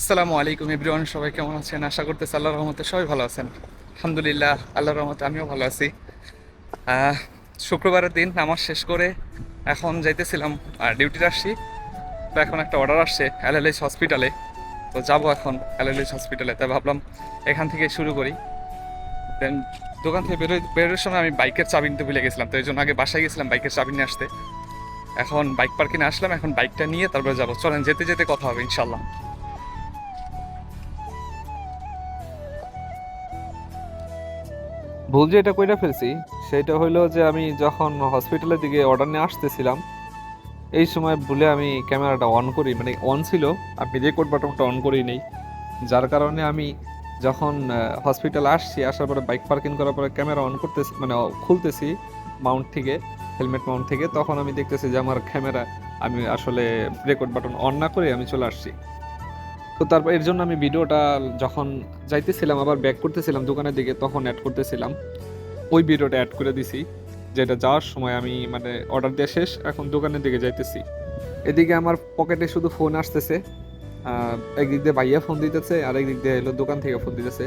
আসসালামু আলাইকুম এভরিওয়ান, সবাই কেমন আছেন? আশা করতেছি আল্লাহর রহমতে সবাই ভালো আছেন। আলহামদুলিল্লাহ আল্লাহ রহমতে আমিও ভালো আছি। শুক্রবারের দিন নামাজ শেষ করে এখন যাইতেছিলাম আর ডিউটিতে আসছি। তো এখন একটা অর্ডার আসছে এলএলএইচ হসপিটালে তো যাব এখন এলএলএইচ হসপিটালে তাই ভাবলাম এখান থেকে শুরু করি। দেন দোকান থেকে বেরোয় বেরোনোর সময় আমি বাইকের চাবি নিতে ভুলে গেছিলাম। তো এই জন্য আগে বাসায় গেছিলাম বাইকের চাবি নিয়ে আসতে। এখন বাইক পার্কিংয়ে আসলাম, এখন বাইকটা নিয়ে তারপরে যাব। চলেন, যেতে যেতে কথা হবে ইনশাল্লাহ ভুল যে এটা কইরা ফেলছি, সেটা হইল যে আমি যখন হসপিটালের দিকে অর্ডার নিয়ে আসতেছিলাম, এই সময় ভুলে আমি ক্যামেরাটা অন করি মানে অন ছিল আমি রেকর্ড বাটনটা অন করি নেই। যার কারণে আমি যখন হসপিটালে আসছি, আসার পরে বাইক পার্কিং করার পরে ক্যামেরা অন করতেছি মানে খুলতেছি মাউন্ট থেকে হেলমেট মাউন্ট থেকে, তখন আমি দেখতেছি যে আমার ক্যামেরা আমি আসলে রেকর্ড বাটন অন না করে আমি চলে আসছি। তো তারপর এর জন্য আমি ভিডিওটা যখন যাইতেছিলাম, আবার ব্যাক করতেছিলাম দোকানের দিকে, তখন অ্যাড করতেছিলাম। ওই ভিডিওটা অ্যাড করে দিছি, যেটা যাওয়ার সময় আমি মানে অর্ডার দেওয়া শেষ, এখন দোকানের দিকে যাইতেছি। এদিকে আমার পকেটে শুধু ফোন আসতেছে একদিক দিয়ে ভাইয়া ফোন দিতেছে, আর একদিক দিয়ে এলো দোকান থেকে ফোন দিতেছে।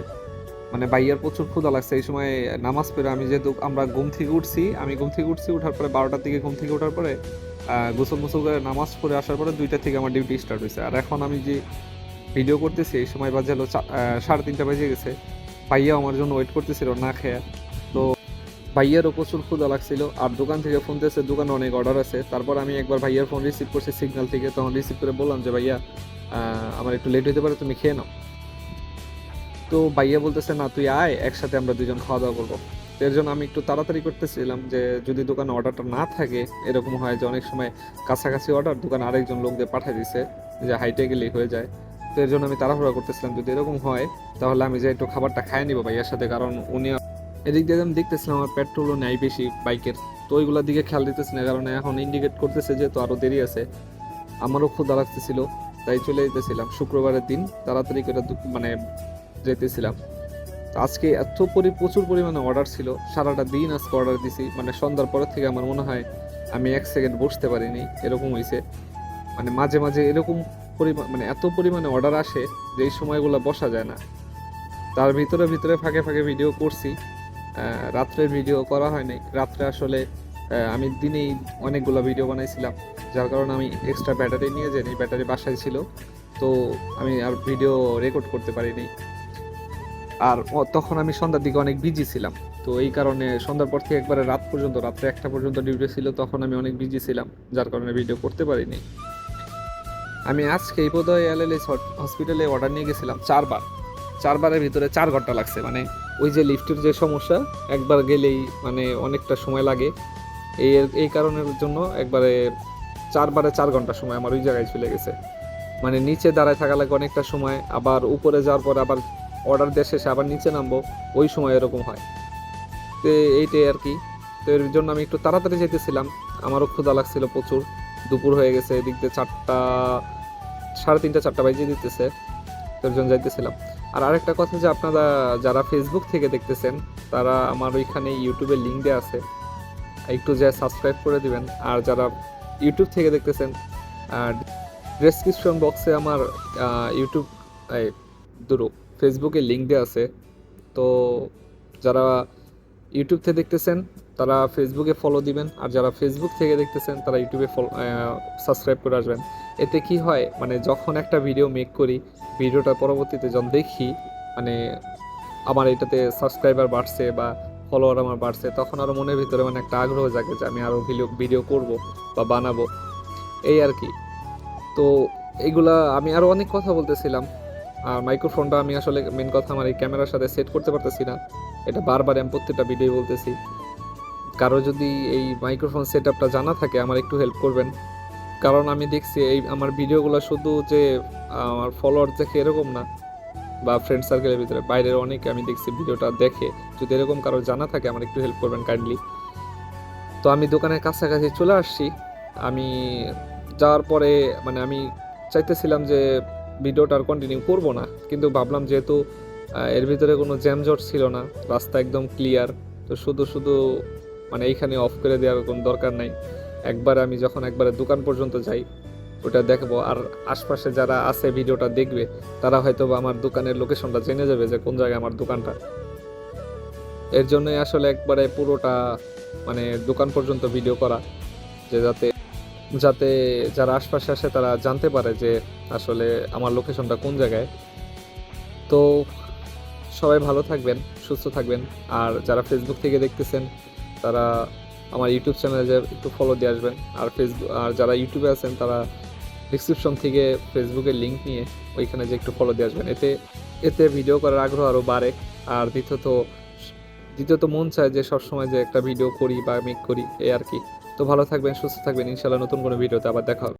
মানে ভাইয়ার প্রচুর ক্ষুধা লাগছে, এই সময় নামাজ পড়ে আমি যেহেতু আমরা ঘুম থেকে উঠছি, আমি ঘুম থেকে উঠছি, উঠার পরে বারোটার দিকে ঘুম থেকে ওঠার পরে গোসল মোসল করে নামাজ পড়ে আসার পরে দুইটা থেকে আমার ডিউটি স্টার্ট হয়েছে। আর এখন আমি যে ভিডিও করতেছি, এই সময় বাজে হলো সাড়ে তিনটা বেজে গেছে। ভাইয়া আমার জন্য ওয়েট করতেছিল, না খেয়ে। তো ভাইয়ারও প্রচুর ক্ষুধা লাগছিল, আর দোকান থেকে ফোন দিয়েছে, দোকানে অনেক অর্ডার আছে। তারপর আমি একবার ভাইয়ার ফোন রিসিভ করছি সিগন্যাল থেকে, তখন রিসিভ করে বললাম যে, ভাইয়া আমার একটু লেট হতে পারে, তুমি খেয়ে নাও। তো ভাইয়া বলতেছে, না, তুই আয়, একসাথে আমরা দুজন খাওয়া দাওয়া করব। এর জন্য আমি একটু তাড়াতাড়ি করতেছিলাম যে, যদি দোকানে অর্ডারটা না থাকে, এরকম হয় যে, অনেক সময় কাছাকাছি অর্ডার দোকানে আরেকজন লোক দিয়ে পাঠিয়ে দিছে, যে হাইটে গেলেই হয়ে যায়। তো এর জন্য আমি তাড়াহুড়া করতেছিলাম। যদি এরকম হয়, তাহলে আমি যে একটু খাবারটা খাই নিবো ভাইয়ার সাথে, কারণ উনি এদিক দিয়ে আমি দেখতেছিলাম, আমার পেট্রোলও নেই বেশি বাইকের। তো ওইগুলোর দিকে খেয়াল দিতেছি না, কারণ এখন ইন্ডিকেট করতেছে যে তো আরও দেরি আছে। আমারও ক্ষুধা লাগতেছিল, তাই চলে যেতেছিলাম। শুক্রবারের দিন তাড়াতাড়ি করে মানে যেতেছিলাম। আজকে এত পরি প্রচুর পরিমাণে অর্ডার ছিল। সারাটা দিন আজকে অর্ডার দিছি। মানে সন্ধ্যার পরের থেকে আমার মনে হয় আমি এক সেকেন্ড বসতে পারিনি, এরকম হয়েছে মানে মাঝে মাঝে এরকম পরিমাণ মানে এত পরিমাণে অর্ডার আসে যে এই সময়গুলো বসা যায় না। তার ভিতরে ভিতরে ফাঁকে ফাঁকে ভিডিও করছি। আহ, রাত্রের ভিডিও করা হয়নি। রাত্রে আসলে আমি দিনেই অনেকগুলো ভিডিও বানাইছিলাম। যার কারণে আমি এক্সট্রা ব্যাটারি নিয়ে যাই ব্যাটারি বাসায় ছিল। তো আমি আর ভিডিও রেকর্ড করতে পারিনি। আর তখন আমি সন্ধ্যার দিকে অনেক বিজি ছিলাম। তো এই কারণে সন্ধ্যার পর থেকে একবারে রাত পর্যন্ত রাত্রে একটা পর্যন্ত ডিউটি ছিল তখন আমি অনেক বিজি ছিলাম। যার কারণে ভিডিও করতে পারিনি। আমি আজকে এই বোধহয় এলএলএস হসপিটালে অর্ডার নিয়ে গেছিলাম। চারবার। চারবারের ভিতরে চার ঘণ্টা লাগছে। মানে ওই যে লিফটের যে সমস্যা, একবার গেলেই মানে অনেকটা সময় লাগে। এই এই কারণের জন্য একবারে চারবারে চার ঘণ্টা সময় আমার ওই জায়গায় চলে গেছে। মানে নিচে দাঁড়ায় থাকা লাগে অনেকটা সময়, আবার উপরে যাওয়ার পর আবার অর্ডার দেওয়া শেষে আবার নিচে নামবো, ওই সময় এরকম হয়। তো এইটাই আর কি। তো এর জন্য আমি একটু তাড়াতাড়ি যেতেছিলাম। আমারও ক্ষুধা লাগছিল প্রচুর। দুপুর হয়ে গেছে, এদিক দিয়ে চারটা সাড়ে তিনটা, চারটা বাজে দিতেছে। তো এর জন্য যাইতেছিলাম। আর আরেকটা কথা যে আপনারা যারা ফেসবুক থেকে দেখতেছেন, তারা আমার ওইখানে ইউটিউবে লিঙ্ক দেওয়া আছে। একটু যে সাবস্ক্রাইব করে দিবেন। আর যারা ইউটিউব থেকে দেখতেছেন ডেসক্রিপশন বক্সে আমার ইউটিউব দুটো ফেসবুকে লিঙ্ক দেওয়া আছে। তো যারা ইউটিউব থেকে দেখতেছেন তারা ফেসবুকে ফলো দিবেন। আর যারা ফেসবুক থেকে দেখতেছেন, তারা ইউটিউবে ফলো সাবস্ক্রাইব করে আসবেন। এতে কি হয় মানে যখন একটা ভিডিও মেক করি ভিডিওটা পরবর্তীতে যখন দেখি মানে আমার এটাতে সাবস্ক্রাইবার বাড়ছে বা ফলোয়ার আমার বাড়ছে, তখন আরও মনের ভিতরে মানে একটা আগ্রহ জাগে যে আমি আরও ভিডিও ভিডিও করব বা বানাবো। এই আর কি। তো এইগুলা আমি আরও অনেক কথা বলতেছিলাম। আর মাইক্রোফোনটা আমি আসলে মেন কথা আমার এই ক্যামেরার সাথে সেট করতে পারতেছি না। এটা বারবার আমি প্রত্যেকটা ভিডিও বলতেছি। কারও যদি এই মাইক্রোফোন সেট আপটা জানা থাকে, আমার একটু হেল্প করবেন। কারণ আমি দেখছি এই আমার ভিডিওগুলো শুধু যে, আমার ফলোয়ার দেখে এরকম না, বা ফ্রেন্ড সার্কেলের ভিতরে। বাইরের অনেকে আমি দেখছি ভিডিওটা দেখে। যদি এরকম কারও জানা থাকে, আমার একটু হেল্প করবেন কাইন্ডলি তো আমি দোকানের কাছাকাছি চলে আসছি। আমি যাওয়ার পরে মানে আমি চাইতেছিলাম যে ভিডিওটা আর কন্টিনিউ করব না। কিন্তু ভাবলাম যেহেতু এর ভিতরে কোনো জ্যামজট ছিল না, রাস্তা একদম ক্লিয়ার তো শুধু শুধু মানে এইখানে অফ করে দেওয়ার কোনো দরকার নাই। একবার আমি যখন একবারে দোকান পর্যন্ত যাই, ওটা দেখব। আর আশপাশে যারা আছে, ভিডিওটা দেখবে, তারা হয়তো আমার দোকানের লোকেশনটা জেনে যাবে যে কোন জায়গায় আমার দোকানটা। এর জন্যই আসলে একবারে পুরোটা মানে দোকান পর্যন্ত ভিডিও করা, যে যাতে যাতে যারা আশপাশে আসে তারা জানতে পারে যে আসলে আমার লোকেশনটা কোন জায়গায়। তো সবাই ভালো থাকবেন, সুস্থ থাকবেন। আর যারা ফেসবুক থেকে দেখতেছেন তারা আমার ইউটিউব চ্যানেলে একটু ফলো দিয়ে আসবেন। আর ফেসবুক আর যারা ইউটিউবে আছেন, তারা ডিসক্রিপশন থেকে ফেসবুকের লিঙ্ক নিয়ে ওইখানে যে একটু ফলো দিয়ে আসবেন। এতে এতে ভিডিও করার আগ্রহ আরও বাড়ে। আর দ্বিতীয়ত দ্বিতীয়ত মন চায় যে সবসময় যে একটা ভিডিও করি বা মেক করি এই আর কি। তো ভালো থাকবেন, সুস্থ থাকবেন। ইনশাল্লাহ নতুন কোনো ভিডিওতে আবার দেখা হবে।